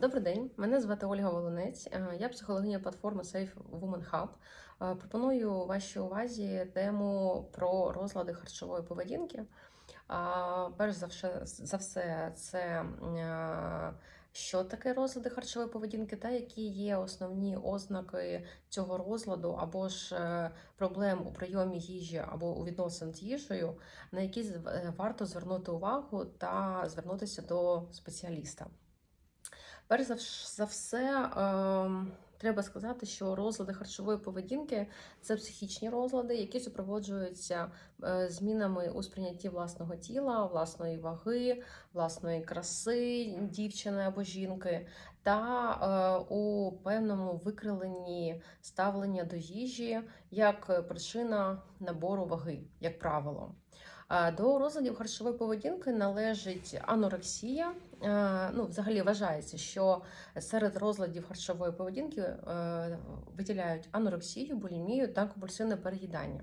Добрий день, мене звати Ольга Волонець. Я психологиня платформи Safe Woman Hub. Пропоную вашій увазі тему про розлади харчової поведінки. Перш за все, це що таке розлади харчової поведінки, та які є основні ознаки цього розладу, або ж е, проблем у прийомі їжі або у відносин з їжею, на які е, варто звернути увагу та звернутися до спеціаліста. Перш за все, ем, треба сказати, що розлади харчової поведінки це психічні розлади, які супроводжуються е, змінами у сприйнятті власного тіла, власної ваги, власної краси дівчини або жінки, та е, у певному викриленні ставлення до їжі як причина набору ваги, як правило. До розладів харчової поведінки належить анорексія. Е, Ну, взагалі вважається, що серед розладів харчової поведінки е, виділяють анорексію, булімію та компульсивне переїдання.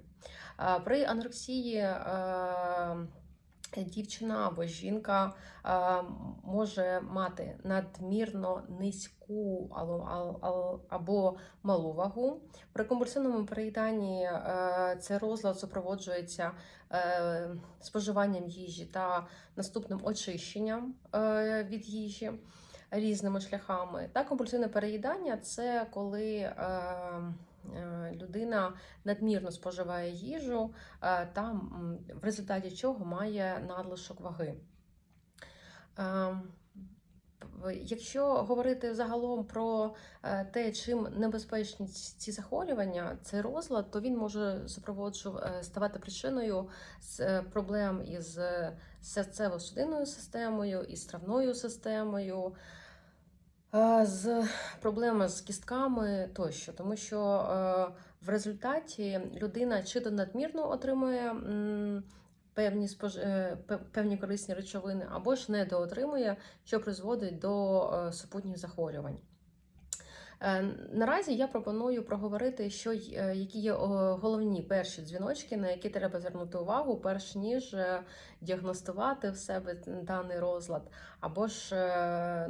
Е, При анорексії дівчина або жінка може мати надмірно низьку або малу вагу. При компульсивному переїданні е, цей розлад супроводжується е, споживанням їжі та наступним очищенням е, від їжі різними шляхами. Та компульсивне переїдання це коли людина надмірно споживає їжу, е, та в результаті чого має надлишок ваги. Е, Якщо говорити загалом про е, те, чим небезпечні ці захворювання, цей розлад, то він може е, ставати причиною е, проблем із е, серцево-судинною системою, із травною системою, е, з проблеми з кістками тощо, тому що е, в результаті людина чи то надмірно отримує певні спож... е, певні корисні речовини, або ж недоотримує, що призводить до е, супутніх захворювань. Е, Наразі я пропоную проговорити, що е, які є головні перші дзвіночки, на які треба звернути увагу, перш ніж е, діагностувати в себе даний розлад, або ж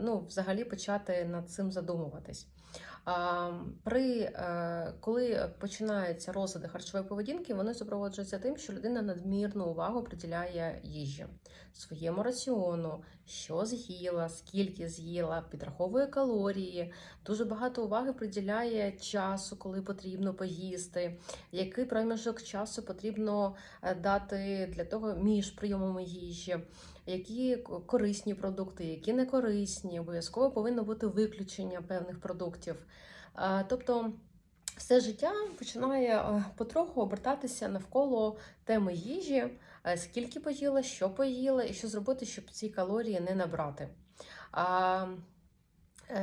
ну, взагалі почати над цим задумуватись. При е, коли починаються розлади харчової поведінки, вони супроводжуються тим, що людина надмірну увагу приділяє їжі, своєму раціону, що з'їла, скільки з'їла, підраховує калорії, дуже багато уваги приділяє часу, коли потрібно поїсти, який проміжок часу потрібно е, дати для того між прийомами їжі, які корисні продукти, які не корисні, обов'язково повинно бути виключення певних продуктів. Е, Тобто все життя починає е, потроху обертатися навколо теми їжі, е, скільки поїла, що поїла, і що зробити, щоб ці калорії не набрати.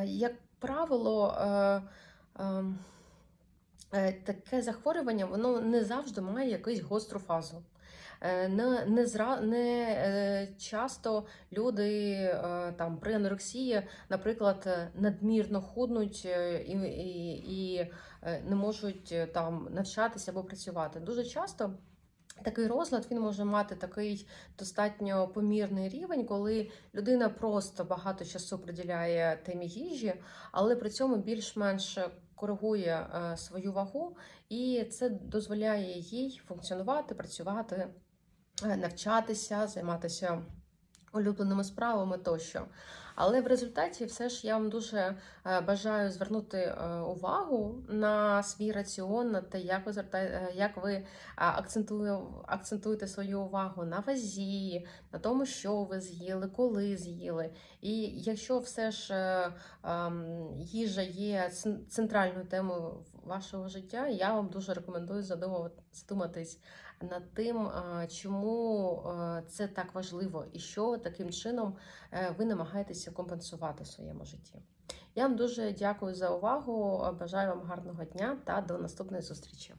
Як правило, таке захворювання воно не завжди має якусь гостру фазу. Е, Не, не, зра, не е, часто люди е, там при анорексії, наприклад, надмірно худнуть і, і, і не можуть там навчатися або працювати. Дуже часто. Такий розлад він може мати такий достатньо помірний рівень, коли людина просто багато часу приділяє темі їжі, але при цьому більш-менш коригує е, свою вагу, і це дозволяє їй функціонувати, працювати, е, навчатися, займатися улюбленими справами тощо. Але в результаті все ж я вам дуже е, бажаю звернути е, увагу на свій раціон, на те, як ви як ви акцентуєте свою увагу на вазі, на тому, що ви з'їли, коли з'їли. І якщо все ж е, ем, їжа є центральною темою вашого життя, я вам дуже рекомендую задуматись над тим, чому це так важливо і що таким чином е, ви намагаєтеся компенсувати в своєму житті. Я вам дуже дякую за увагу. Бажаю вам гарного дня та до наступної зустрічі.